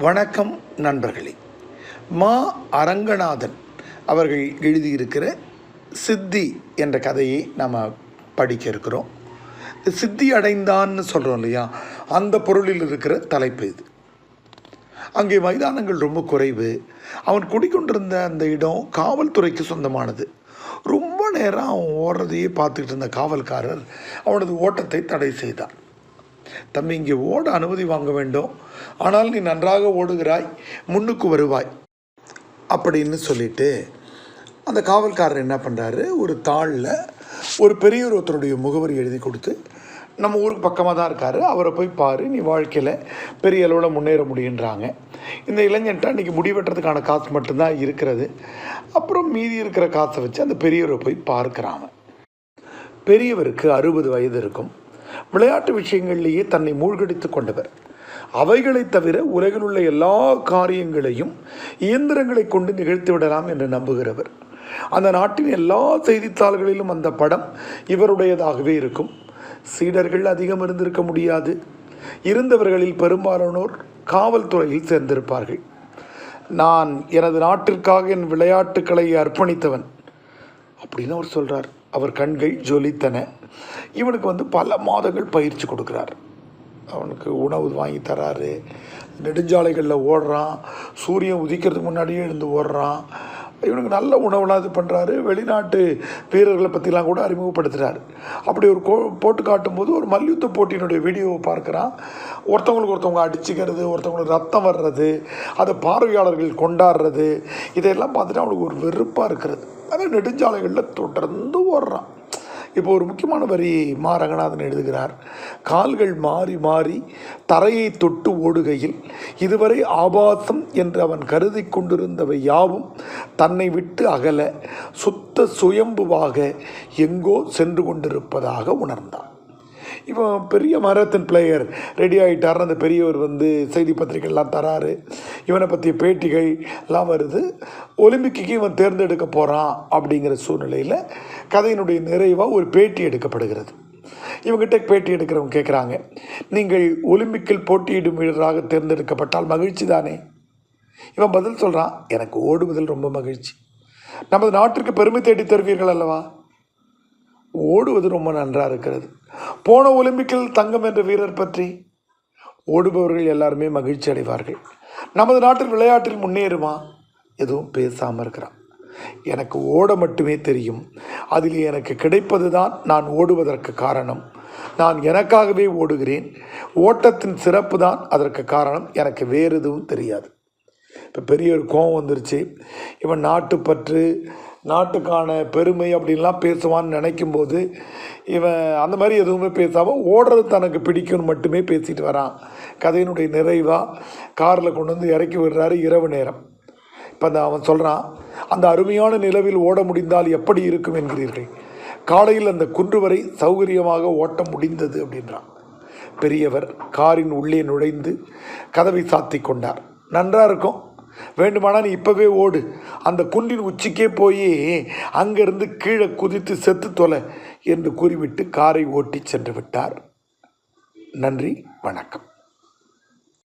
வணக்கம் நண்பர்களே. மா அரங்கநாதன் அவர்கள் எழுதியிருக்கிற சித்தி என்ற கதையை நாம் படிக்க இருக்கிறோம். சித்தி அடைந்தான்னு சொல்கிறோம் இல்லையா? அந்த பொருளில் இருக்கிற தலைப்பு இது. அங்கே மைதானங்கள் ரொம்ப குறைவு. அவன் குடிக்கொண்டிருந்த அந்த இடம் காவல்துறைக்கு சொந்தமானது. ரொம்ப நேரம் அவன் ஓடுறதையே பார்த்துக்கிட்டு இருந்த காவல்காரர் அவனது ஓட்டத்தை தடை செய்தார். தம்பி இங்கே ஓட அனுமதி வாங்க வேண்டும். ஆனால் நீ நன்றாக ஓடுகிறாய் முன்னுக்கு வருவாய். அப்படின்னு சொல்லிட்டு அந்த காவல்காரர் என்ன பண்ணுறாரு ஒரு தாளில் ஒரு பெரியவர் ஒருத்தருடைய முகவரி எழுதி கொடுத்து நம்ம ஊருக்கு பக்கமாக தான் இருக்கார் அவரை போய் பாரு நீ வாழ்க்கையில் பெரிய அளவில் முன்னேற முடியுன்றாங்க. இந்த இளைஞன்ட்ட அன்றைக்கி முடி வெட்டுறதுக்கான காசு மட்டும்தான் இருக்கிறது. அப்புறம் மீதி இருக்கிற காசை வச்சு அந்த பெரியவரை போய் பார்க்குறாங்க பெரியவருக்கு அறுபது வயது இருக்கும். விளையாட்டு விஷயங்கள்லேயே தன்னை மூழ்கடித்து கொண்டவர். அவைகளை தவிர உலகில் உள்ள எல்லா காரியங்களையும் இயந்திரங்களை கொண்டு நிகழ்த்தி விடலாம் என்று நம்புகிறவர். அந்த நாட்டின் எல்லா செய்தித்தாள்களிலும் அந்த படம் இவருடையதாகவே இருக்கும். சீடர்கள் அதிகம் இருந்திருக்க முடியாது. இருந்தவர்களில் பெரும்பாலானோர் காவல்துறையில் சேர்ந்திருப்பார்கள். நான் எனது நாட்டிற்காக என் விளையாட்டுக்களை அர்ப்பணித்தவன் அப்படின்னு அவர் சொல்கிறார் அவர் கண்கள் ஜொலித்தன. இவனுக்கு வந்து பல மாதங்கள் பயிற்சி கொடுக்குறார். அவனுக்கு உணவு வாங்கி தராரு. நெடுஞ்சாலைகளில் ஓடுறான். சூரியன் உதிக்கிறதுக்கு முன்னாடியே எழுந்து ஓடுறான். இவனுக்கு நல்ல உணவுலாம் இது பண்ணுறாரு வெளிநாட்டு வீரர்களை பற்றிலாம் கூட அறிமுகப்படுத்துகிறார் அப்படி ஒரு கோ போட்டு காட்டும்போது ஒரு மல்யுத்த போட்டியினுடைய வீடியோவை பார்க்குறான். ஒருத்தவங்களுக்கு ஒருத்தவங்க அடிச்சுக்கிறது ஒருத்தவங்களுக்கு ரத்தம் வர்றது அதை பார்வையாளர்கள் கொண்டாடுறது இதையெல்லாம் பார்த்துட்டு அவனுக்கு ஒரு வெறுப்பாக இருக்கிறது. ஆனால் நெடுஞ்சாலைகளில் தொடர்ந்து ஓடுறான். இப்போ ஒரு முக்கியமான வரி மா ரங்கநாதன் எழுதுகிறார் கால்கள் மாறி மாறி தரையை தொட்டு ஓடுகையில் இதுவரை ஆபாசம் என்று அவன் கருதி கொண்டிருந்தவை யாவும் தன்னை விட்டு அகல சுத்த சுயம்புவாக எங்கோ சென்று கொண்டிருப்பதாக உணர்ந்தான். இப்போ பெரிய மரத்தின் பிளேயர் ரெடி ஆகிட்டார்னு அந்த பெரியவர் வந்து செய்தி பத்திரிகைலாம் தராரு. இவனை பற்றிய பேட்டிகள் எல்லாம் வருது. ஒலிம்பிக்கு இவன் தேர்ந்தெடுக்க போகிறான் அப்படிங்கிற சூழ்நிலையில் கதையினுடைய நிறைவாக ஒரு பேட்டி எடுக்கப்படுகிறது. இவங்ககிட்ட பேட்டி எடுக்கிறவங்க கேட்குறாங்க நீங்கள் ஒலிம்பிக்கில் போட்டியிடும் வீரராக தேர்ந்தெடுக்கப்பட்டால் மகிழ்ச்சி தானே? இவன் பதில் சொல்கிறான் எனக்கு ஓடுவதில் ரொம்ப மகிழ்ச்சி. நமது நாட்டிற்கு பெருமை தேடி தருவீர்கள் அல்லவா? ஓடுவது ரொம்ப நன்றாக இருக்கிறது. போன ஒலிம்பிக்கில் தங்கம் என்ற வீரர் பற்றி ஓடுபவர்கள் எல்லாருமே மகிழ்ச்சி அடைவார்கள். நமது நாட்டில் விளையாட்டில் முன்னேறுமா? எதுவும் பேசாமல் இருக்கிறான். எனக்கு ஓட மட்டுமே தெரியும். அதில் எனக்கு கிடைப்பது தான் நான் ஓடுவதற்கு காரணம். நான் எனக்காகவே ஓடுகிறேன். ஓட்டத்தின் சிறப்பு தான் அதற்கு காரணம். எனக்கு வேறு எதுவும் தெரியாது. இப்போ பெரிய ஒரு கோபம் வந்துருச்சு. இவன் நாட்டுப்பற்று நாட்டுக்கான பெருமை அப்படின்லாம் பேசுவான்னு நினைக்கும்போது இவன் அந்த மாதிரி எதுவுமே பேசாமல் ஓடுறது தனக்கு பிடிக்கும்னு மட்டுமே பேசிட்டு வரான். கதையினுடைய நிறைவாக காரில் கொண்டு வந்து இறக்கி விடுறாரு இரவு நேரம். இப்போ அந்த அவன் சொல்கிறான் அந்த அருமையான நிலவில் ஓட முடிந்தால் எப்படி இருக்கும் என்கிறீர்கள்? காலையில் அந்த குன்று வரை சௌகரியமாக ஓட்ட முடிந்தது அப்படின்றான். பெரியவர் காரின் உள்ளே நுழைந்து கதவை சாத்தி கொண்டார். நன்றாக இருக்கும். வேண்டுமானால் நீ இப்போவே ஓடு. அந்த குன்றின் உச்சிக்கே போய் அங்கேருந்து கீழே குதித்து செத்து தொலை என்று கூறிவிட்டு காரை ஓட்டி சென்று விட்டார். நன்றி வணக்கம்.